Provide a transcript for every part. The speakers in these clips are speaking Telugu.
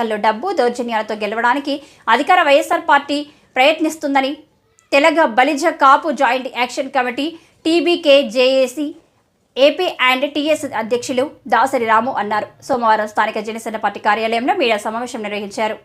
ఎన్నికల్లో డబ్బు దౌర్జన్యాలతో గెలవడానికి అధికార YSR party ప్రయత్నిస్తుందని Telaga Balija Kapu joint action committee TBK JAC AP and TS అధ్యక్షులు దాసరి రాము అన్నారు. సోమవారం స్థానిక జనసేన పార్టీ కార్యాలయంలో మీడియా సమావేశం నిర్వహించారు.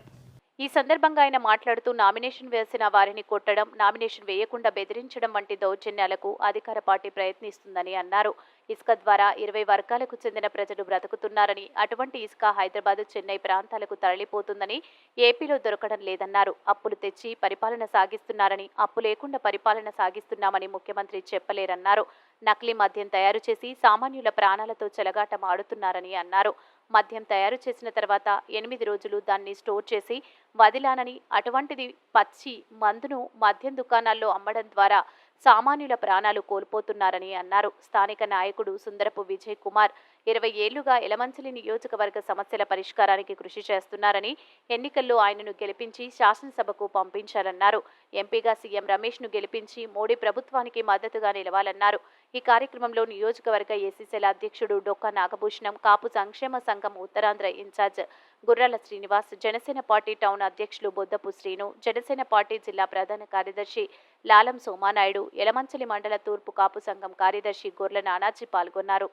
ఈ సందర్భంగా ఆయన మాట్లాడుతూ నామినేషన్ వేసిన వారిని కొట్టడం నామినేషన్ వేయకుండా బెదిరించడం వంటి దౌర్జన్యాలకు అధికార పార్టీ ప్రయత్నిస్తుందని అన్నారు. ఇసుక ద్వారా ఇరవై వర్గాలకు చెందిన ప్రజలు బ్రతుకుతున్నారని అటువంటి ఇసుక హైదరాబాద్ చెన్నై ప్రాంతాలకు తరలిపోతుందని ఏపీలో దొరకడం లేదన్నారు. అప్పులు తెచ్చి పరిపాలన సాగిస్తున్నారని అప్పు లేకుండా పరిపాలన సాగిస్తున్నామని ముఖ్యమంత్రి చెప్పలేరన్నారు. నకిలీ మద్యం తయారు చేసి సామాన్యుల ప్రాణాలతో చెలగాటం ఆడుతున్నారని అన్నారు. మద్యం తయారు చేసిన తర్వాత ఎనిమిది రోజులు దాన్ని స్టోర్ చేసి వదిలానని అటువంటిది పచ్చి మందును మద్యం దుకాణాల్లో అమ్మడం ద్వారా సామాన్యుల ప్రాణాలు కోల్పోతున్నారని అన్నారు. స్థానిక నాయకుడు సుందరపు విజయ్ కుమార్ ఇరవై ఏళ్ళుగా ఎలమంచిలి నియోజకవర్గ సమస్యల పరిష్కారానికి కృషి చేస్తున్నారని ఎన్నికల్లో ఆయనను గెలిపించి శాసనసభకు పంపించాలన్నారు. ఎంపీగా సీఎం రమేష్ను గెలిపించి మోడీ ప్రభుత్వానికి మద్దతుగా నిలవాలన్నారు. ఈ కార్యక్రమంలో నియోజకవర్గ ఏసీసీల అధ్యక్షుడు డొక్కా నాగభూషణం కాపు సంక్షేమ సంఘం ఉత్తరాంధ్ర ఇన్ఛార్జ్ గుర్రాల శ్రీనివాస్ జనసేన పార్టీ టౌన్ అధ్యక్షులు బొద్దపు శ్రీను జనసేన పార్టీ జిల్లా ప్రధాన కార్యదర్శి లాలం సోమానాయుడు ఎలమంచలి మండల తూర్పు కాపు సంఘం కార్యదర్శి గొర్ల నానాజీ పాల్గొన్నారు.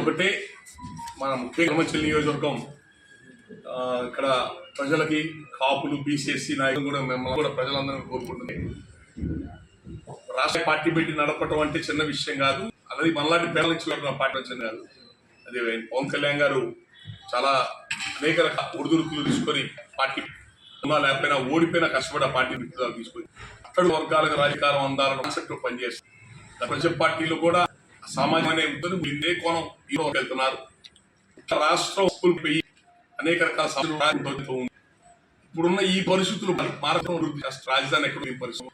ఒకటే మన నియోజకవర్గం. ఇక్కడ ప్రజలకి కాపులు బీసీఎస్సీ నాయకులు కూడా మిమ్మల్ని కూడా ప్రజలందరినీ కోరుకుంటుంది రాష్ట్ర పార్టీ పెట్టి నడపటం అంటే చిన్న విషయం కాదు. అలాగే మనలాంటి పేదల నుంచి పార్టీ వచ్చింది కాదు. అదే పవన్ కళ్యాణ్ గారు చాలా అనేక రకాల ఒడిదుడుకులు తీసుకొని పార్టీ లేకపోయినా ఓడిపోయినా కష్టపడి ఆ పార్టీ తీసుకొని అక్కడ వర్గాలకు రాజకారం అందాలని కాన్సెప్ట్ పనిచేస్తుంది ప్రజా పార్టీలు కూడా సామాన్యమైన ఇదే కోణం ఈ కోణం వెళ్తున్నారు. రాష్ట్రం స్కూల్ పోయి అనేక రకాల సమస్యలు ఉంది ఇప్పుడున్న ఈ పరిస్థితులు మారకం అభివృద్ధి రాజధాని ఎక్కడ ఈ పరిస్థితి?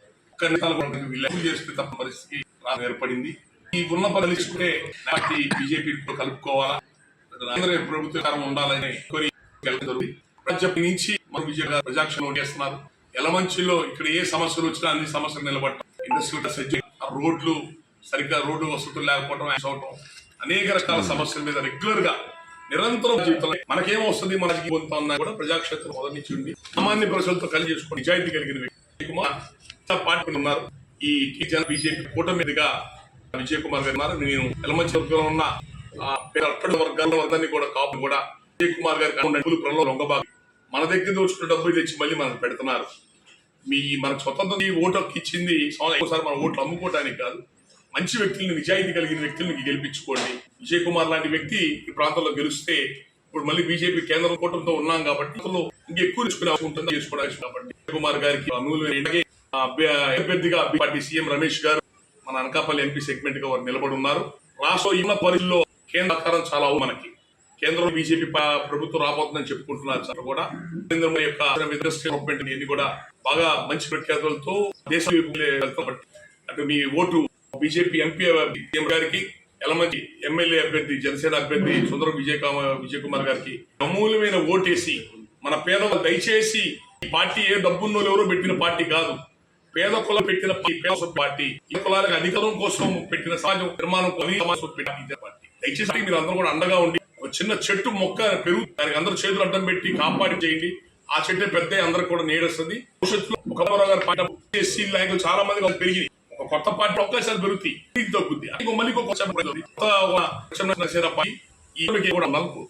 చేస్తే తప్ప పరిస్థితి ఏర్పడింది. ఈ ఉన్న పరిస్థితే పార్టీ బీజేపీ కలుపుకోవాలా? కేంద్ర ప్రభుత్వ ఉండాలని కోరి జరుగుతుంది. నుంచి మన విజయ గారు ప్రజాక్షణ చేస్తున్నారు. ఎలమంచిలో ఇక్కడ ఏ సమస్యలు వచ్చినా అన్ని సమస్యలు నిలబడటం ఇండస్ట్రియల్ సజ్జ రోడ్లు సరిగ్గా రోడ్డు వసతులు లేకపోవడం అవటం అనేక రకాల సమస్యల మీద రెగ్యులర్గా నిరంతరం జీవితంలో మనకేం వస్తుంది మన జీవితం కూడా ప్రజాక్షేత్రం మొదటి నుంచి ఉంది. సామాన్య ప్రజలతో కలిసి చేసుకుని నిజాయితీ కలిగిన వ్యక్తి కుమార్. పార్టీ ఉన్నారు. ఈ జన బీజేపీ కూటమి మీదుగా విజయ్ కుమార్ గారు ఉన్నారు. నేను ఎలమంచి వర్గంలో ఉన్న ఆ పేరు అక్కడ వర్గాల వర్గాన్ని కూడా కాపు కూడా విజయ్ కుమార్ గారికి డబ్బులు మన దగ్గర దోచుకున్న డబ్బులు తెచ్చి మళ్ళీ మనకు పెడుతున్నారు. మీ మనకు స్వతంత్రం ఈ ఓటు హక్కు ఇచ్చింది ఒకసారి మన ఓట్లు అమ్ముకోవడానికి కాదు. మంచి వ్యక్తుల్ని నిజాయితీ కలిగిన వ్యక్తుల్ని గెలిపించుకోండి. విజయ్ కుమార్ లాంటి వ్యక్తి ఈ ప్రాంతంలో గెలిస్తే ఇప్పుడు మళ్ళీ బీజేపీ కేంద్రం కూటమితో ఉన్నాం కాబట్టి అందులో ఇంకెక్కువ తీసుకునే ఉంటుంది చేసుకోవడానికి కాబట్టి. విజయ్ కుమార్ గారికి అభ్యర్థిగా పార్టీ సీఎం రమేష్ గారు మన అనకాపల్లి ఎంపీ సెగ్మెంట్గా వారు నిలబడి ఉన్నారు. రాష్ట్రంలో ఉన్న పరిధిలో కేంద్ర చాలా మనకి. కేంద్రంలో బీజేపీ ప్రభుత్వం రాబోతుందని చెప్పుకుంటున్నారు సార్ కూడా. మోడీ యొక్క డెవలప్మెంట్ ఇవన్నీ కూడా బాగా మంచి ప్రఖ్యాతులతో దేశం అటు మీ vote BJP MP CM garu Elamanchi MLA అభ్యర్థి జనసేన అభ్యర్థి సుందరం విజయ్ కుమార్ విజయ్ కుమార్ గారికి అమూల్యమైన ఓటేసి మన పేదవాళ్ళు దయచేసి ఈ పార్టీ ఏ డబ్బున్నోళ్ళు ఎవరో పెట్టిన పార్టీ కాదు. పేద కులం పెట్టిన పేద పార్టీ ఈ కులాలకు అధికారం కోసం పెట్టిన సమాజం నిర్మాణం పెట్టిన పార్టీ. దయచేసి మీరు అందరూ కూడా అండగా ఉండి ఒక చిన్న చెట్టు మొక్క పెరుగు దానికి అందరూ చేతులు అడ్డం పెట్టి కాపాడి చేయండి. ఆ చెట్టు పెద్ద అందరికి కూడా నీడొస్తుంది. భవిష్యత్తులో ఒక గారి ఎస్సీ చాలా మంది పెరిగింది. పెరిగి ఒక కొత్త పార్టీ అవకాశాలు పెరుగుతాయి. తగ్గుద్ది అది మళ్ళీ ఒక కొత్త పార్టీ. ఈ కూడా నలుపు